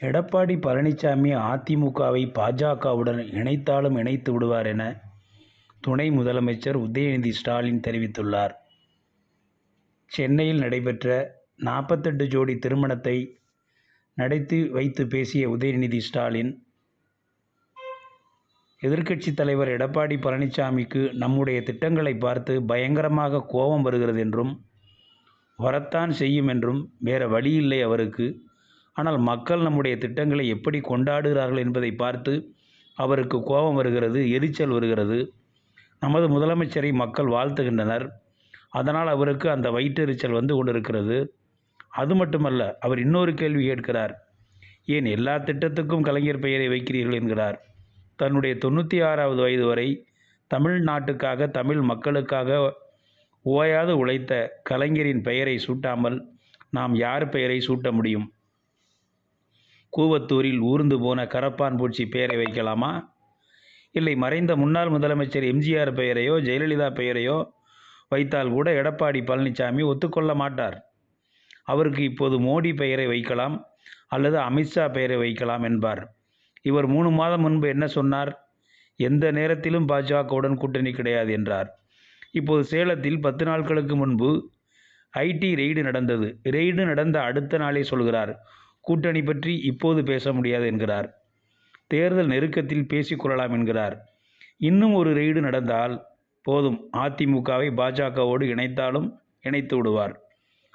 எடப்பாடி பழனிசாமி அதிமுகவை பாஜகவுடன் இணைத்தாலும் இணைத்து விடுவார் என துணை முதலமைச்சர் உதயநிதி ஸ்டாலின் தெரிவித்துள்ளார். சென்னையில் நடைபெற்ற நாற்பத்தெட்டு ஜோடி திருமணத்தை நடத்தி வைத்து பேசிய உதயநிதி ஸ்டாலின் எதிர்க்கட்சித் தலைவர் எடப்பாடி பழனிசாமிக்கு நம்முடைய திட்டங்களை பார்த்து பயங்கரமாக கோபம் வருகிறது என்றும் வரத்தான் செய்யும் என்றும் வேற வழியில்லை அவருக்கு. ஆனால் மக்கள் நம்முடைய திட்டங்களை எப்படி கொண்டாடுகிறார்கள் என்பதை பார்த்து அவருக்கு கோபம் வருகிறது எரிச்சல் வருகிறது. நமது முதலமைச்சரை மக்கள் வாழ்த்துகின்றனர். அதனால் அவருக்கு அந்த வயிற்றெரிச்சல் வந்து கொண்டிருக்கிறது. அது மட்டுமல்ல அவர் இன்னொரு கேள்வி கேட்கிறார். ஏன் எல்லா திட்டத்துக்கும் கலைஞர் பெயரை வைக்கிறீர்கள்? என்கிறார். தன்னுடைய தொண்ணூற்றி ஆறாவது வயது வரை தமிழ்நாட்டுக்காக தமிழ் மக்களுக்காக ஓயாது உழைத்த கலைஞரின் பெயரை சூட்டாமல் நாம் யார் பெயரை சூட்ட முடியும்? கூவத்தூரில் ஊர்ந்து போன கரப்பான் பூச்சி பெயரை வைக்கலாமா? இல்லை மறைந்த முன்னாள் முதலமைச்சர் எம்ஜிஆர் பெயரையோ ஜெயலலிதா பெயரையோ வைத்தால் கூட எடப்பாடி பழனிசாமி ஒத்துக்கொள்ள மாட்டார். அவருக்கு இப்போது மோடி பெயரை வைக்கலாம் அல்லது அமித்ஷா பெயரை வைக்கலாம் என்பார். இவர் மூணு மாதம் முன்பு என்ன சொன்னார்? எந்த நேரத்திலும் பாஜகவுடன் கூட்டணி கிடையாது என்றார். இப்போது சேலத்தில் பத்து நாட்களுக்கு முன்பு ஐடி ரெய்டு நடந்தது. ரெய்டு நடந்த அடுத்த நாளே சொல்கிறார் கூட்டணி பற்றி இப்போது பேச முடியாது என்கிறார். தேர்தல் நெருக்கத்தில் பேசிக்கொள்ளலாம் என்கிறார். இன்னும் ஒரு ரெய்டு நடந்தால் போதும். அதிமுகவை பாஜகவோடு இணைத்தாலும் இணைத்து விடுவார்.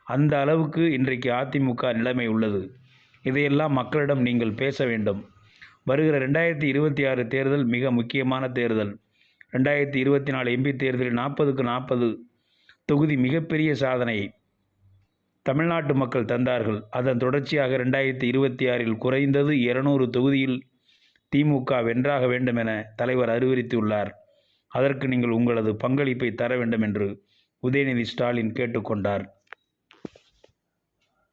அந்த அளவுக்கு இன்றைக்கு அதிமுக நிலைமை உள்ளது. இதையெல்லாம் மக்களிடம் நீங்கள் பேச வேண்டும். வருகிற ரெண்டாயிரத்தி இருபத்தி ஆறு தேர்தல் மிக முக்கியமான தேர்தல். ரெண்டாயிரத்தி இருபத்தி நாலு எம்பி தேர்தலில் நாற்பதுக்கு நாற்பது தொகுதி மிகப்பெரிய சாதனை தமிழ்நாட்டு மக்கள் தந்தார்கள். அதன் தொடர்ச்சியாக ரெண்டாயிரத்தி இருபத்தி ஆறில் குறைந்தது இருநூறு தொகுதியில் திமுக வென்றாக வேண்டும் என தலைவர் அறிவுறுத்தியுள்ளார். அதற்கு நீங்கள் உங்களது பங்களிப்பை தர வேண்டும் என்று உதயநிதி ஸ்டாலின் கேட்டுக்கொண்டார்.